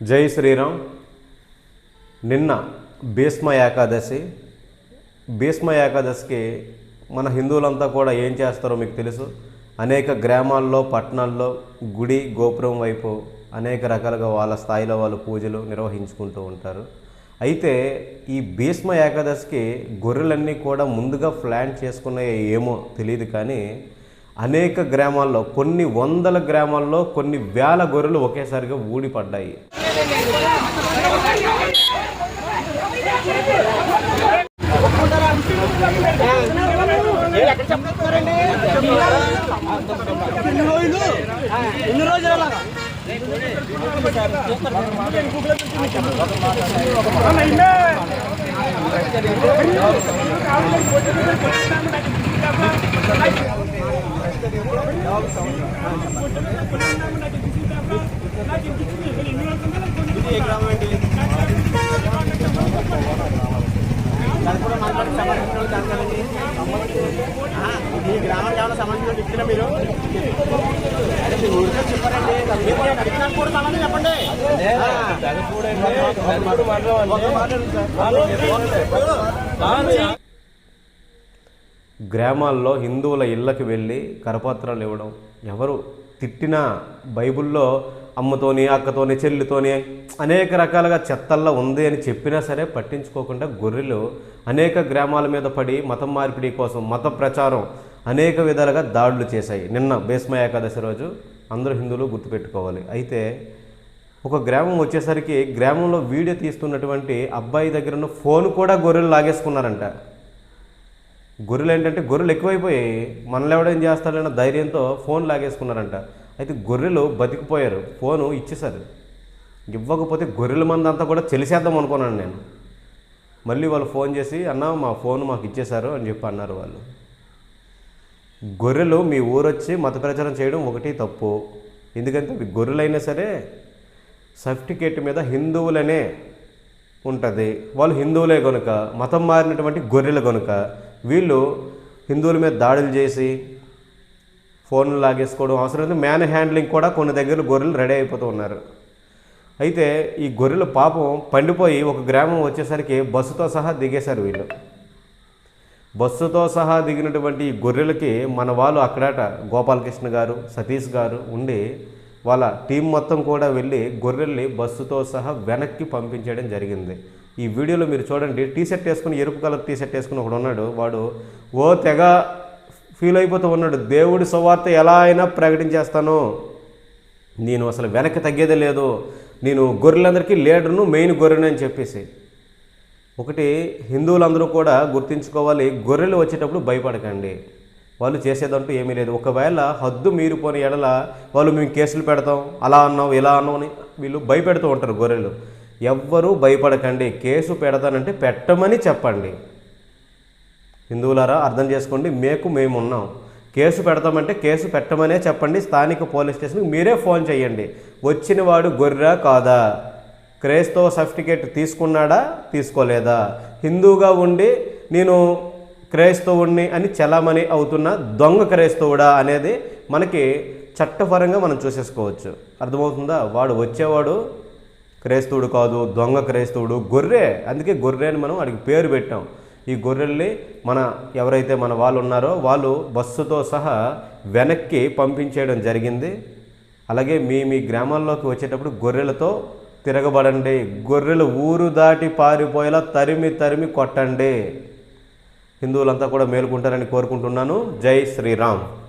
జై శ్రీరామ్. నిన్న భీష్మ ఏకాదశి. భీష్మ ఏకాదశికి మన హిందువులంతా కూడా ఏం చేస్తారో మీకు తెలుసు. అనేక గ్రామాల్లో పట్టణాల్లో గుడి గోపురం వైపు అనేక రకాలుగా వాళ్ళ స్థాయిలో వాళ్ళు పూజలు నిర్వహించుకుంటూ ఉంటారు. అయితే ఈ భీష్మ ఏకాదశికి గొర్రెలన్నీ కూడా ముందుగా ప్లాన్ చేసుకున్నాయో ఏమో తెలియదు కానీ అనేక గ్రామాల్లో కొన్ని వందల గ్రామాల్లో కొన్ని వేల గొర్రెలు ఒకేసారిగా ఊడిపడ్డాయి. ఎన్ని రోజులు ఈ గ్రామం ఏమైనా సంబంధించిన వ్యక్తులు మీరు అదే చెప్పారండి నేను కూడా సమాధానం చెప్పండి. గ్రామాల్లో హిందువుల ఇళ్ళకి వెళ్ళి కరపత్రాలు ఇవ్వడం. ఎవరు తిట్టినా బైబిల్లో అమ్మతోని అక్కతోని చెల్లితోని అనేక రకాలుగా చెత్తల్లో ఉంది అని చెప్పినా సరే పట్టించుకోకుండా గొర్రెలు అనేక గ్రామాల మీద పడి మతం మార్పిడి కోసం మత ప్రచారం అనేక విధాలుగా దాడులు చేశాయి. నిన్న భీష్మ ఏకాదశి రోజు అందరూ హిందువులు గుర్తుపెట్టుకోవాలి. అయితే ఒక గ్రామం వచ్చేసరికి గ్రామంలో వీడియో తీస్తున్నటువంటి అబ్బాయి దగ్గర ఉన్న ఫోన్ కూడా గొర్రెలు లాగేసుకున్నారంట. గొర్రెలు ఏంటంటే గొర్రెలు ఎక్కువైపోయి మనల్ని ఎవడేం చేస్తాడన్న ధైర్యంతో ఫోన్ లాగేసుకున్నారంట. అయితే గొర్రెలు బతికిపోయారు. ఫోను ఇచ్చేశారు. ఇవ్వకపోతే గొర్రెల మంది అంతా కూడా చెలిసేద్దాం అనుకున్నాను నేను. మళ్ళీ వాళ్ళు ఫోన్ చేసి అన్న మా ఫోన్ మాకు ఇచ్చేశారు అని చెప్పి అన్నారు వాళ్ళు. గొర్రెలు మీ ఊరొచ్చి మత ప్రచారం చేయడం ఒకటి తప్పు. ఎందుకంటే మీ గొర్రెలైనా సరే సర్టిఫికేట్ మీద హిందువులనే ఉంటుంది. వాళ్ళు హిందువులే కనుక మతం మారినటువంటి గొర్రెలు కనుక వీళ్ళు హిందువుల మీద దాడులు చేసి ఫోన్లు లాగేసుకోవడం అవసరం మ్యాన్ హ్యాండ్లింగ్ కూడా కొన్ని దగ్గర గొర్రెలు రెడీ అయిపోతూ ఉన్నారు. అయితే ఈ గొర్రెలు పాపం పండిపోయి ఒక గ్రామం వచ్చేసరికి బస్సుతో సహా దిగేశారు వీళ్ళు. బస్సుతో సహా దిగినటువంటి ఈ గొర్రెలకి మన వాళ్ళు అక్కడట గోపాలకృష్ణ గారు సతీష్ గారు ఉండి వాళ్ళ టీం మొత్తం కూడా వెళ్ళి గొర్రెల్ని బస్సుతో సహా వెనక్కి పంపించడం జరిగింది. ఈ వీడియోలో మీరు చూడండి టీ షర్ట్ వేసుకుని ఎరుపు కలర్ టీ షర్ట్ వేసుకుని ఒకడు ఉన్నాడు. వాడు ఓ తెగ ఫీల్ అయిపోతూ ఉన్నాడు. దేవుడి సువార్త ఎలా అయినా ప్రకటించేస్తాను. నేను అసలు వెనక్కి తగ్గేదే లేదు. నేను గొర్రెలందరికీ లీడర్ను మెయిన్ గొర్రెను అని చెప్పేసి. ఒకటి హిందువులందరూ కూడా గుర్తుంచుకోవాలి గొర్రెలు వచ్చేటప్పుడు భయపడకండి. వాళ్ళు చేసేదంటూ ఏమీ లేదు. ఒకవేళ హద్దు మీరిపోయిన ఎడల వాళ్ళు మేము కేసులు పెడతాం అలా అన్నాం ఇలా అన్నాం అని వీళ్ళు భయపెడుతూ ఉంటారు గొర్రెలు. ఎవ్వరూ భయపడకండి. కేసు పెడతానంటే పెట్టమని చెప్పండి. హిందువులారా అర్థం చేసుకోండి మేకు మేము ఉన్నాం కేసు పెడతామంటే కేసు పెట్టమనే చెప్పండి. స్థానిక పోలీస్ స్టేషన్కి మీరే ఫోన్ చేయండి. వచ్చిన వాడు గొర్రె కాదా? క్రైస్తవ సర్టిఫికేట్ తీసుకున్నాడా? తీసుకోలేదా? హిందూగా ఉండి నేను క్రైస్తవుణ్ణి అని చలామణి అవుతున్న దొంగ క్రైస్తవుడా అనేది మనకి చట్టపరంగా మనం చూసేసుకోవచ్చు. అర్థమవుతుందా? వాడు వచ్చేవాడు క్రైస్తవుడు కాదు దొంగ క్రైస్తవుడు గొర్రె. అందుకే గొర్రె అని మనం వాడికి పేరు పెట్టాం. ఈ గొర్రెల్ని మన ఎవరైతే మన వాళ్ళు ఉన్నారో వాళ్ళు బస్సుతో సహా వెనక్కి పంపించేయడం జరిగింది. అలాగే మీ మీ గ్రామాల్లోకి వచ్చేటప్పుడు గొర్రెలతో తిరగబడండి. గొర్రెలు ఊరు దాటి పారిపోయేలా తరిమి తరిమి కొట్టండి. హిందువులంతా కూడా మేలుకుంటారని కోరుకుంటున్నాను. జై శ్రీరామ్.